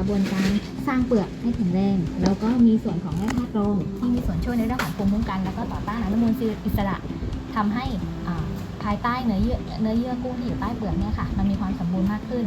กระบวนการสร้างเปลือกให้แข็งแรง แล้วก็มีส่วนของแร่ธาตุรองที่มีส่วนช่วยในเรื่องของภูมิคุ้มกัน แล้วก็ต่อต้านอนุมูลอิสระทำให้ภายใต้เนื้อเยื่อเนื้อเยื่อกุ้งที่อยู่ใต้เปลือกเนี่ยค่ะมันมีความสมบูรณ์มากขึ้น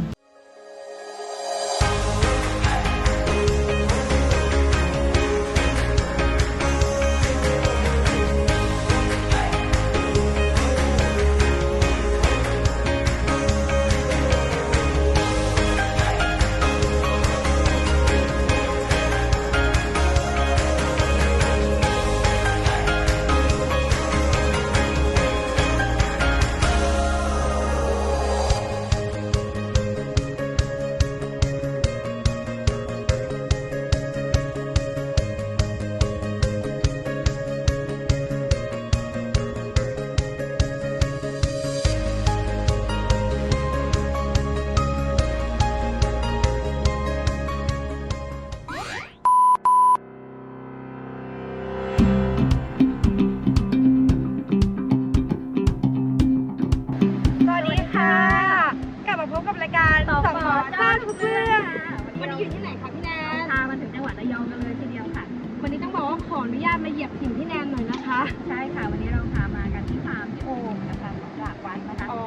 วันนี้ต้องบอกว่าขออนุญาตมาเหยียบถิ่นพี่แนนหน่อยนะคะ ใช่ค่ะ วันนี้เราพามากันที่ฟาร์มโอ่งนะคะของหลากวันนะคะอ๋อ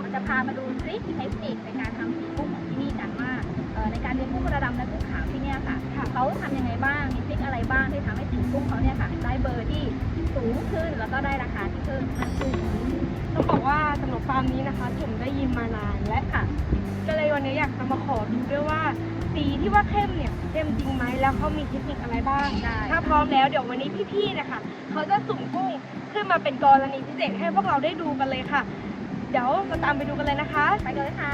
เราจะพามาดูทริคเทคนิคในการทำสีกุ้งของที่นี่กันว่าเอ่อในการเลี้ยงกุ้งกระดำและกุ้งขาวที่เนี่ยค่ะเขาทำยังไงบ้างมีทริคอะไรบ้างที่ทำให้สีกุ้งเขาเนี่ยค่ะได้เบอร์ที่สูงขึ้นแล้วก็ได้ราคาที่เพิ่มมากขึ้นต้องบอกว่าสำหรับฟาร์มนี้นะคะผมได้ยินมานานและค่ะ ก็เลยวันนี้อยากจะมาขอดูด้วยว่า สีที่ว่าเข้มเนี่ยเข้มจริงไหมแล้วเขามีเทคนิคอะไรบ้าง ได้ ถ้าพร้อมแล้วเดี๋ยววันนี้พี่ๆนะคะเขาจะสุ่มกุ้งขึ้นมาเป็นกรณีพิเศษให้พวกเราได้ดูกันเลยค่ะ เดี๋ยวเราตามไปดูกันเลยนะคะ ไปกันเลยค่ะ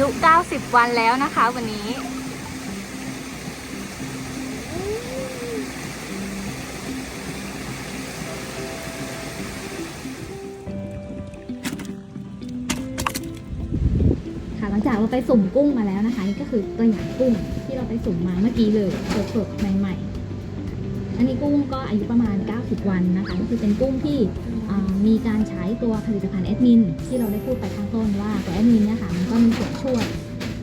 ยุ 90 วันแล้วนะคะวันนี้ ค่ะหลังจากเราไปสุ่มกุ้งมาแล้วนะคะ นี่ก็คือตัวอย่างกุ้งที่เราไปสุ่มมาเมื่อกี้เลยสดๆใหม่ๆ อันนี้กุ้งก็อายุประมาณ 90 วันนะคะก็คือเป็นกุ้งที่มีการใช้ตัวผลิตภัณฑ์แอดมินที่เราได้พูดไปข้างต้นว่าตัวแอดมินเนี่ยค่ะมันก็มีส่วนช่วย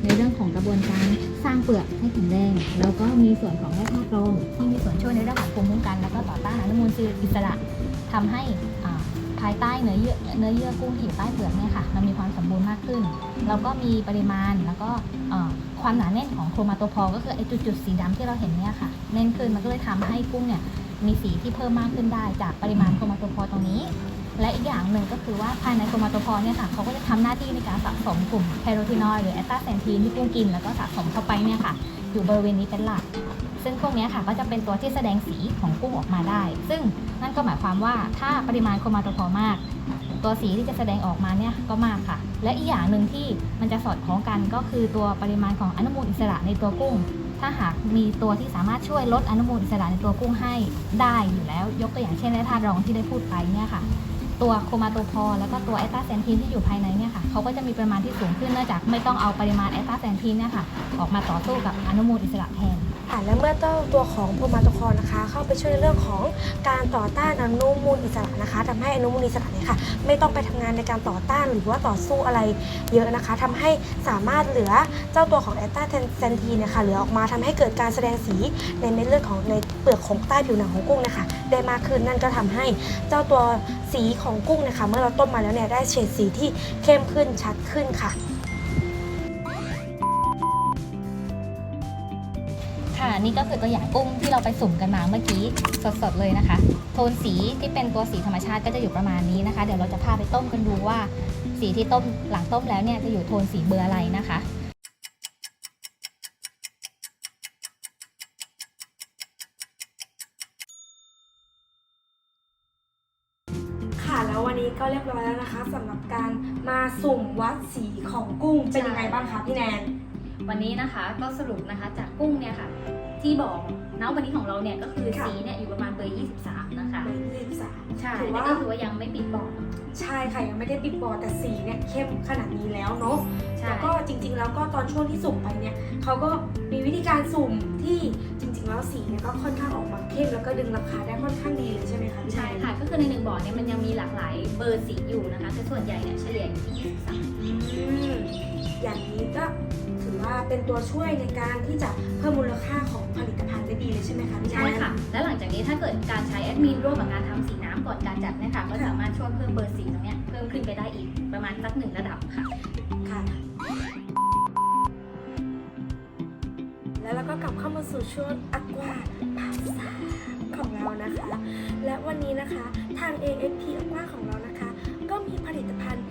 ในเรื่องของกระบวนการสร้างเปลือกให้แข็งแรงแล้วก็มีส่วนของแร่ธาตุรองที่มีส่วนช่วยในเรื่องของภูมิคุ้มกัน แล้วก็ต่อต้านอนุมูลอิสระทำให้ภายใต้เนื้อเยื่อเนื้อเยื่อกุ้งที่อยู่ใต้เปลือกเนี่ยค่ะมันมีความสมบูรณ์มากขึ้น แล้วก็มีปริมาณแล้วก็ ความหนาแน่นของโครมาโตพอ ก็คือไอ้จุดๆสีดำที่เราเห็นเนี่ยค่ะแน่นขึ้นมันก็เลยทำให้กุ้งเนี่ยมีสีที่เพิ่มมากขึ้นได้จากปริมาณโครมาโตพอลตรงนี้ และอีกอย่างหนึ่งก็คือว่าภายในโครมาโตพอลเนี่ยค่ะเขาก็จะทำหน้าที่ในการสะสมกลุ่มแคโรทีนอยด์หรือแอสตาแซนทีนที่กุ้งกินแล้วก็สะสมเข้าไปเนี่ยค่ะ อยู่บริเวณนี้เป็นหลัก ซึ่งพวกนี้ค่ะก็จะเป็นตัวที่แสดงสีของกุ้งออกมาได้ ซึ่งนั่นก็หมายความว่าถ้าปริมาณโครมาโตพอลมาก ตัวสีที่จะแสดงออกมาเนี่ยก็มากค่ะ และอีกอย่างหนึ่งที่มันจะสอดคล้องกันก็คือตัวปริมาณของอนุมูลอิสระในตัวกุ้ง ถ้าหากมีตัวที่สามารถช่วยลดอนุมูลอิสระในตัวกุ้งให้ได้อยู่แล้ว ยกตัวอย่างเช่นแร่ธาตุรองที่ได้พูดไปเนี่ยค่ะ ตัวโครมาโตพอลแล้วก็ตัวแอตาแซนทีนที่อยู่ภายในเนี่ยค่ะเขาก็จะมีปริมาณที่สูงขึ้นเนื่องจากไม่ต้องเอาปริมาณแอตาแซนทีนเนี่ยค่ะออกมาต่อสู้กับอนุมูลอิสระแทน และเมื่อเจ้าตัวของโพมาโตคอลนะคะ เข้าไปช่วยในเรื่องของการต่อต้านอนุมูลอิสระนะคะทำให้อนุมูลอิสระเนี่ยค่ะไม่ต้องไปทำงานในการต่อต้านหรือว่าต่อสู้อะไรเยอะนะคะทำให้สามารถเหลือเจ้าตัวของแอตตาแซนทีนเนี่ยค่ะเหลือออกมาทำให้เกิดการแสดงสีในเม็ดเลือดของในเปลือกของใต้ผิวหนังของกุ้งนะคะ ได้มากขึ้นนั่นก็ทำให้เจ้าตัวสีของกุ้งเนะคะ เมื่อเราต้มมาแล้วเนี่ยได้เฉดสีที่เข้มขึ้นชัดขึ้นค่ะ นี่ก็คือตัวอย่างกุ้งที่เราไปสุ่มกันมาเมื่อกี้สดๆเลยนะคะ โทนสีที่เป็นตัวสีธรรมชาติก็จะอยู่ประมาณนี้นะคะ เดี๋ยวเราจะพาไปต้มกันดูว่า สีที่ต้มหลังต้มแล้วเนี่ยจะอยู่โทนสีเบอร์อะไรนะคะค่ะแล้ววันนี้ก็เรียบร้อยแล้วนะคะสำหรับการมาสุ่มวัดสีของกุ้งเป็นยังไงบ้างคะพี่แนนวันนี้นะคะก็สรุปนะคะจากกุ้งเนี่ยค่ะ ที่บอกณวันนี้ของเราเนี่ยก็คือค่ะ สีเนี่ยอยู่ประมาณเบอร์23 นะคะเบอร์ยี่สิบสามใช่ถือนั่ว่านก็คือว่ายังไม่ปิดบอกใช่ค่ะยังไม่ได้ปิดบอร์ดแต่สีเนี่ยเข้มขนาดนี้แล้วเนาะ ใช่ แล้วก็จริงๆ แล้วก็ตอนช่วงที่สุ่มไปเนี่ยเขาก็มีวิธีการสุ่มที่จริงๆ แล้วสีเนี่ยก็ค่อนข้างออกมาเข้มแล้วก็ดึงราคาได้ค่อนข้างดีเลยใช่ไหมคะพี่แนนใช่ค่ะ ก็คือในหนึ่งบอร์ดเนี่ยมันยังมีหลากหลายเบอร์สีอยู่นะคะแต่ส่วนใหญ่เนี่ยเฉลี่ยอยู่ที่23อืมอย่างนี้ก็ถือว่าเป็นตัวช่วยในการที่จะเพิ่มมูลค่า ช่ไหมคะพี่แนนใช่ค่ะ และหลังจากนี้ถ้าเกิดการใช้แอดมินร่วมกับการทำสีน้ำก่อนการจัดเนี่ยค่ะก็สามารถช่วยเพิ่มเบอร์สีตรงเนี้ยเพิ่มขึ้นไปได้อีกประมาณสักหนึ่งระดับค่ะ ค่ะ แล้วเราก็กลับเข้ามาสู่ช่วงอควาภาษาของเรานะคะ และวันนี้นะคะทาง AFP อควาของเรานะคะ ก็มีผลิตภัณฑ์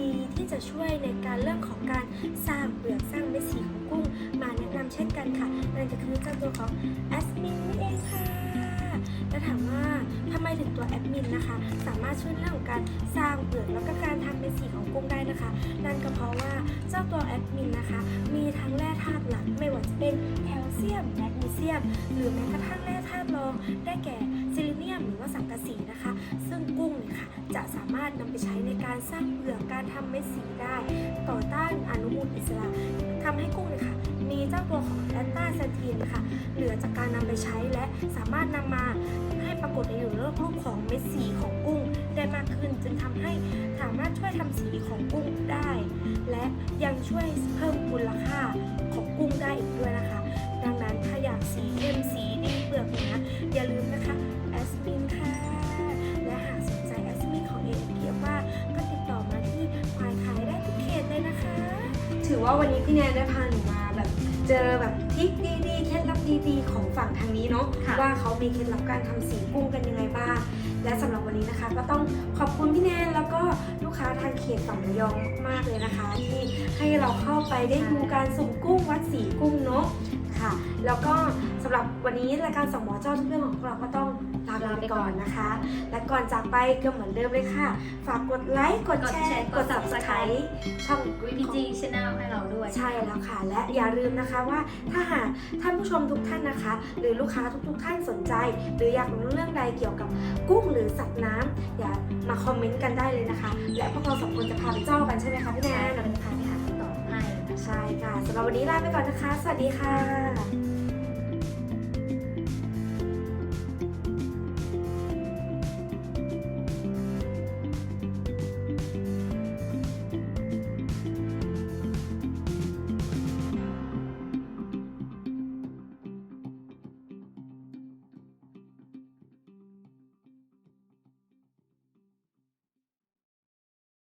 ดีๆ ที่จะช่วยในการเรื่องของการสร้างเปลือกสร้างเม็ดสีของกุ้ง มาแนะนำเช่นกันค่ะนั่นก็คือเจ้าตัวของแอสมินนี่เองค่ะและถามว่าทำไมถึงตัวแอดมินนะคะ สามารถช่วยเรื่องของการสร้างเปลือกแล้วก็การทำเป็นสีของกุ้งได้นะคะ นั่นก็เพราะว่าเจ้าตัวแอดมินนะคะ มีทั้งแร่ธาตุหลักไม่ว่าจะเป็นแคลเซียมแมกนีเซียม หรือแม้กระทั่งแร่ธาตุรองได้แก่ซิลิเนียมหรือว่าสังกะสีนะคะ จะสามารถนำไปใช้ในการสร้างเปลือกการทำเม็ดสีได้ ต่อต้านอนุมูลอิสระทำให้กุ้งเนี่ยค่ะมีเจ้าตัวของแอนตาเซทีนค่ะเหลือจากการนำไปใช้และสามารถนำมาให้ปรากฏในอยู่ในรูปของเม็ดสีของกุ้งได้มากขึ้นจึงทำให้สามารถช่วยทำสีของกุ้งได้ และยังช่วยเพิ่มมูลค่าของกุ้งได้อีกด้วยนะคะ ดังนั้นถ้าอยากสีเข้มสีดีเปลือกเนื้ออย่าลืมนะคะแอสมิน ถือว่าวันนี้พี่แนนได้พาหนูมาแบบ เจอแบบทริคดีๆเคล็ดลับดีๆของฝั่งทางนี้เนาะค่ะ ว่าเขามีเคล็ดลับการทำสีกุ้งกันยังไงบ้างและสำหรับวันนี้นะคะ ก็ต้องขอบคุณพี่แนนแล้วก็ลูกค้าทางเขตฝั่งระยองมากๆเลยนะคะ ที่ให้เราเข้าไปได้ดูการสุ่มกุ้งวัดสีกุ้งเนาะค่ะ แล้วก็สำหรับวันนี้รายการสองหมอเจ้าทุกเรื่องของพวกเราก็ต้อง ลาไปก่อนนะคะ และก่อนจากไปก็เหมือนเดิมเลยค่ะ ฝากกดไลค์ กดแชร์ กด subscribe ช่อง VPG Channel ให้เราด้วย ใช่แล้วค่ะ และอย่าลืมนะคะว่าถ้าหากท่านผู้ชมทุกท่านนะคะ หรือลูกค้าทุกๆ ท่านสนใจ หรืออยากรู้เรื่องใดเกี่ยวกับกุ้งหรือสัตว์น้ำอย่ามาคอมเมนต์กันได้เลยนะคะ และพวกเราสองคนจะพาไปเจ้ากันใช่ไหมคะพี่แนใช่นเราจะพาไปหาคำตอบให้ใช่ค่ะสำหรับวันนี้ลาไปก่อนนะคะ สวัสดีค่ะ